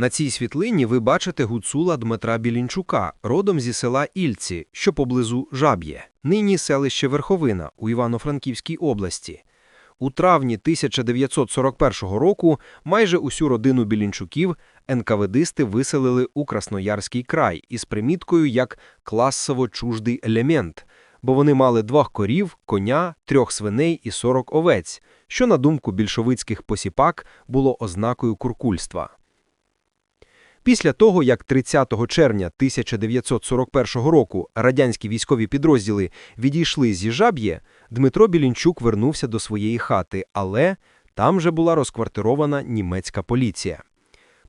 На цій світлині ви бачите гуцула Дмитра Білінчука, родом зі села Ільці, що поблизу Жаб'є, нині селище Верховина у Івано-Франківській області. У травні 1941 року майже усю родину Білінчуків НКВДисти виселили у Красноярський край із приміткою як класово чуждий елемент, бо вони мали двох корів, коня, трьох свиней і 40 овець, що, на думку більшовицьких посіпак, було ознакою куркульства. Після того, як 30 червня 1941 року радянські військові підрозділи відійшли зі Жаб'є, Дмитро Білінчук вернувся до своєї хати, але там же була розквартирована німецька поліція.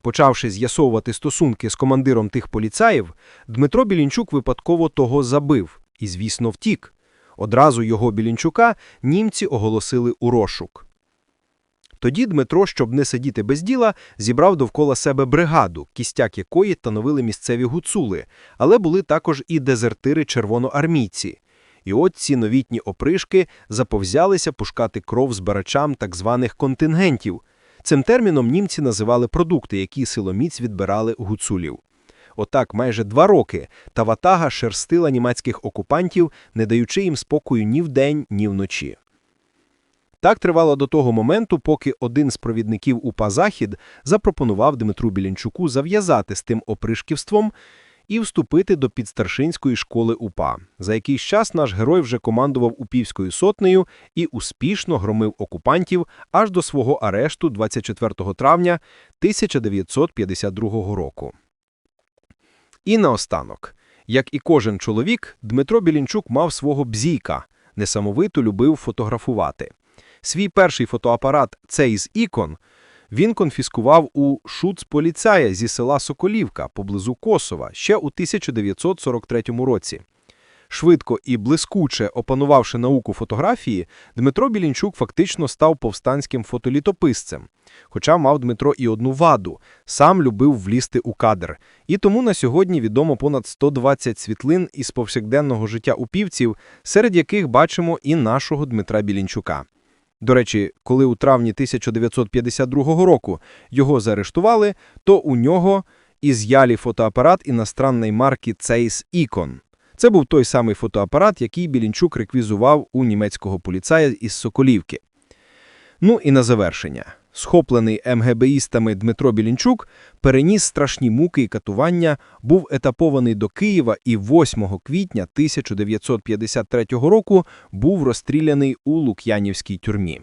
Почавши з'ясовувати стосунки з командиром тих поліцаїв, Дмитро Білінчук випадково того забив і, звісно, втік. Одразу його Білінчука німці оголосили у розшук. Тоді Дмитро, щоб не сидіти без діла, зібрав довкола себе бригаду, кістяк якої становили місцеві гуцули, але були також і дезертири-червоноармійці. І от ці новітні опришки заповзялися пушкати кров збирачам так званих контингентів. Цим терміном німці називали продукти, які силоміць відбирали гуцулів. Отак майже два роки та ватага шерстила німецьких окупантів, не даючи їм спокою ні вдень, ні вночі. Так тривало до того моменту, поки один з провідників УПА «Захід» запропонував Дмитру Білінчуку зав'язати з тим опришківством і вступити до підстаршинської школи УПА. За якийсь час наш герой вже командував Упівською сотнею і успішно громив окупантів аж до свого арешту 24 травня 1952 року. І наостанок. Як і кожен чоловік, Дмитро Білінчук мав свого бзійка, несамовито любив фотографувати. Свій перший фотоапарат цей з ікон він конфіскував у шуцполіцая зі села Соколівка поблизу Косова ще у 1943 році. Швидко і блискуче опанувавши науку фотографії, Дмитро Білінчук фактично став повстанським фотолітописцем. Хоча мав Дмитро і одну ваду – сам любив влізти у кадр. І тому на сьогодні відомо понад 120 світлин із повсякденного життя упівців, серед яких бачимо і нашого Дмитра Білінчука. До речі, коли у травні 1952 року його заарештували, то у нього із'яли фотоапарат іностранної марки Zeiss Icon. Це був той самий фотоапарат, який Білінчук реквізував у німецького поліцая із Соколівки. Ну і на завершення. Схоплений МГБїстами Дмитро Білінчук переніс страшні муки і катування, був етапований до Києва і 8 квітня 1953 року був розстріляний у Лук'янівській тюрмі.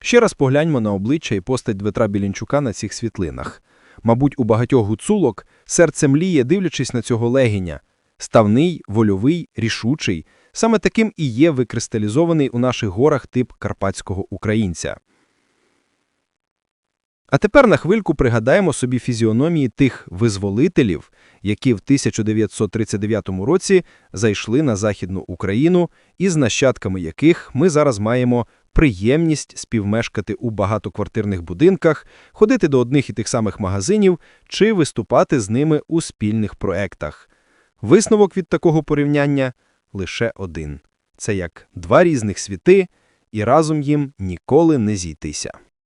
Ще раз погляньмо на обличчя і постать Дмитра Білінчука на цих світлинах. Мабуть, у багатьох гуцулок серце мліє, дивлячись на цього легеня. Ставний, вольовий, рішучий. Саме таким і є викристалізований у наших горах тип карпатського українця. А тепер на хвильку пригадаємо собі фізіономії тих визволителів, які в 1939 році зайшли на Західну Україну і з нащадками яких ми зараз маємо приємність співмешкати у багатоквартирних будинках, ходити до одних і тих самих магазинів чи виступати з ними у спільних проектах. Висновок від такого порівняння лише один – це як два різних світи, і разом їм ніколи не зійтися.